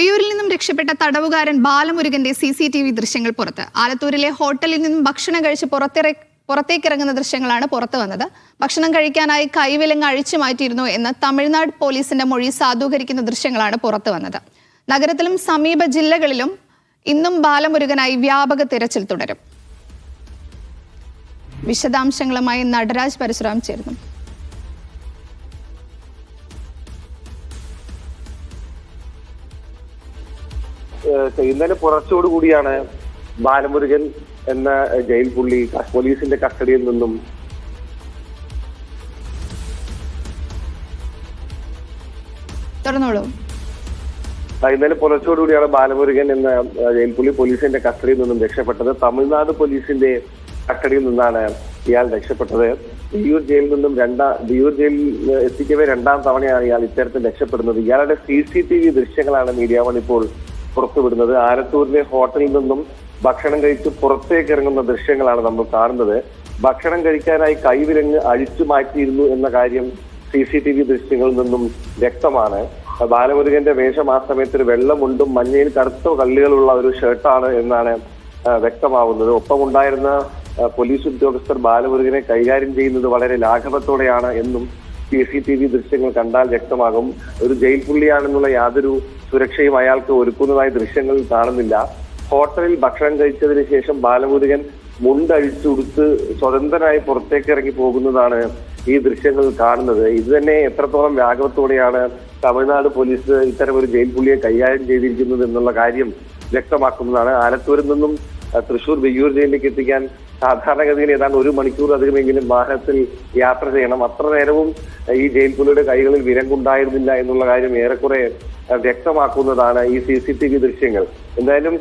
വിയൂരിൽ നിന്നും രക്ഷപ്പെട്ട തടവുകാരൻ ബാലമുരുകന്റെ സി സി ടി വി ദൃശ്യങ്ങൾ പുറത്ത്. ആലത്തൂരിലെ ഹോട്ടലിൽ നിന്നും ഭക്ഷണം കഴിച്ച് പുറത്തിറ പുറത്തേക്കിറങ്ങുന്ന ദൃശ്യങ്ങളാണ് പുറത്തു വന്നത്. ഭക്ഷണം കഴിക്കാനായി കൈവിലങ്ങ് അഴിച്ചു മാറ്റിയിരുന്നു എന്ന് തമിഴ്നാട് പോലീസിന്റെ മൊഴി സാധൂകരിക്കുന്ന ദൃശ്യങ്ങളാണ് പുറത്തു വന്നത്. നഗരത്തിലും സമീപ ജില്ലകളിലും ഇന്നും ബാലമുരുകനായി വ്യാപക തിരച്ചിൽ തുടരും. വിശദാംശങ്ങളുമായി നടരാജ് പരശുരാം ചേരുന്നു. ഇന്നലെ പുറച്ചോടുകൂടിയാണ് ബാലമുരുകൻ എന്ന ജയിൽ പുള്ളി പോലീസിന്റെ കസ്റ്റഡിയിൽ നിന്നും തുറന്നോളൂ. ഇന്നലെ പുലർച്ചോടുകൂടിയാണ് ബാലമുരുകൻ എന്ന ജയിൽപുള്ളി ജയിൽ പുള്ളി പോലീസിന്റെ കസ്റ്റഡിയിൽ നിന്നും രക്ഷപ്പെട്ടത്. തമിഴ്നാട് പോലീസിന്റെ കസ്റ്റഡിയിൽ നിന്നാണ് ഇയാൾ രക്ഷപ്പെട്ടത്. ദിയൂർ ജയിലിൽ നിന്നും രണ്ടാം ദിയൂർ ജയിലിൽ എത്തിക്കവേ രണ്ടാം തവണയാണ് ഇയാൾ ഇത്തരത്തിൽ രക്ഷപ്പെടുന്നത്. ഇയാളുടെ സി സി ടി വി ദൃശ്യങ്ങളാണ് മീഡിയ വൺ ഇപ്പോൾ പുറത്തുവിടുന്നത്. ആലത്തൂരിലെ ഹോട്ടലിൽ നിന്നും ഭക്ഷണം കഴിച്ച് പുറത്തേക്ക് ഇറങ്ങുന്ന ദൃശ്യങ്ങളാണ് നമ്മൾ കാണുന്നത്. ഭക്ഷണം കഴിക്കാനായി കൈവിലങ്ങ് അഴിച്ചു മാറ്റിയിരുന്നു എന്ന കാര്യം സി സി ടി വി ദൃശ്യങ്ങളിൽ നിന്നും വ്യക്തമാണ്. ബാലമുരുകന്റെ വേഷം ആ സമയത്ത് ഒരു വെള്ളമുണ്ടും മഞ്ഞയിൽ കറുത്ത കള്ളികളുള്ള ഒരു ഷർട്ടാണ് എന്നാണ് വ്യക്തമാവുന്നത്. ഒപ്പമുണ്ടായിരുന്ന പോലീസ് ഉദ്യോഗസ്ഥർ ബാലമുരുകനെ കൈകാര്യം ചെയ്യുന്നത് വളരെ ലാഘവത്തോടെയാണ് എന്നും സി സി ടി വി ദൃശ്യങ്ങൾ കണ്ടാൽ വ്യക്തമാകും. ഒരു ജയിൽ പുള്ളിയാണെന്നുള്ള യാതൊരു സുരക്ഷയും അയാൾക്ക് ഒരുക്കുന്നതായി ദൃശ്യങ്ങൾ കാണുന്നില്ല. ഹോട്ടലിൽ ഭക്ഷണം കഴിച്ചതിന് ശേഷം ബാലമുരുകൻ മുണ്ടഴിച്ചുടുത്ത് സ്വതന്ത്രനായി പുറത്തേക്ക് ഇറങ്ങി പോകുന്നതാണ് ഈ ദൃശ്യങ്ങൾ കാണുന്നത്. ഇത് തന്നെ എത്രത്തോളം വ്യാപകത്തോടെയാണ് തമിഴ്നാട് പോലീസ് ഇത്തരം ഒരു ജയിൽ പുള്ളിയെ കൈകാര്യം ചെയ്തിരിക്കുന്നത് എന്നുള്ള കാര്യം വ്യക്തമാക്കുന്നതാണ്. ആലത്തൂരിൽ നിന്നും തൃശൂർ വെയ്യൂർ ജയിലിലേക്ക് എത്തിക്കാൻ സാധാരണഗതിയിൽ ഏതാണ്ട് ഒരു മണിക്കൂർ അധികമെങ്കിലും വാഹനത്തിൽ യാത്ര ചെയ്യണം. അത്ര നേരവും ഈ ജയിൽ പുള്ളിയുടെ കൈകളിൽ വിരങ്കുണ്ടായിരുന്നില്ല എന്നുള്ള കാര്യം ഏറെക്കുറെ വ്യക്തമാക്കുന്നതാണ് ഈ സി സി ടി വി ദൃശ്യങ്ങൾ. എന്തായാലും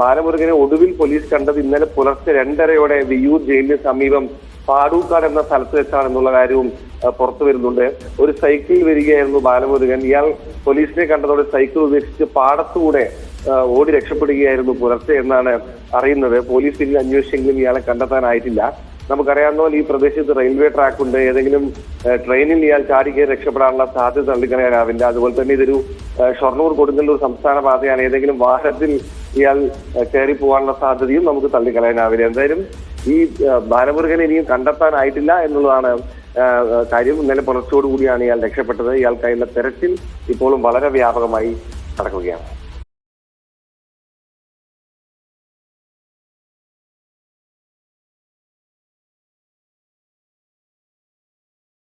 ബാലമുരുകനെ ഒടുവിൽ പോലീസ് കണ്ടത് ഇന്നലെ പുലർച്ചെ രണ്ടരയോടെ വിയൂർ ജയിലിന് സമീപം പാടൂക്കാട് എന്ന സ്ഥലത്ത് വെച്ചാണെന്നുള്ള കാര്യവും പുറത്തു വരുന്നുണ്ട്. ഒരു സൈക്കിളിൽ വരികയായിരുന്നു ബാലമുരുകൻ. ഇയാൾ പോലീസിനെ കണ്ടതോടെ സൈക്കിൾ ഉപേക്ഷിച്ച് പാടത്തുകൂടെ ഓടി രക്ഷപ്പെടുകയായിരുന്നു പുലർച്ചെ എന്നാണ് അറിയുന്നത്. പോലീസ് ഇതിൽ അന്വേഷിച്ചെങ്കിലും ഇയാളെ കണ്ടെത്താനായിട്ടില്ല. നമുക്കറിയാവുന്ന പോലെ ഈ പ്രദേശത്ത് റെയിൽവേ ട്രാക്ക് ഉണ്ട്. ഏതെങ്കിലും ട്രെയിനിൽ ഇയാൾ ചാടി കയറി രക്ഷപ്പെടാനുള്ള സാധ്യത തള്ളിക്കളയാനാവില്ല അതുപോലെ തന്നെ ഇതൊരു ഷൊർണൂർ കൊടുങ്ങല്ലൂർ സംസ്ഥാന പാതയാണ്. ഏതെങ്കിലും വാഹനത്തിൽ ഇയാൾ കയറി പോകാനുള്ള സാധ്യതയും നമുക്ക് തള്ളിക്കളയാനാവില്ല എന്തായാലും ഈ ബാലമുരുകനെ ഇനിയും കണ്ടെത്താനായിട്ടില്ല എന്നുള്ളതാണ് കാര്യം. ഇന്നലെ പുലർച്ചയോടുകൂടിയാണ് ഇയാൾ രക്ഷപ്പെട്ടത്. ഇയാൾക്കായുള്ള തെരച്ചിൽ ഇപ്പോഴും വളരെ വ്യാപകമായി നടക്കുകയാണ്.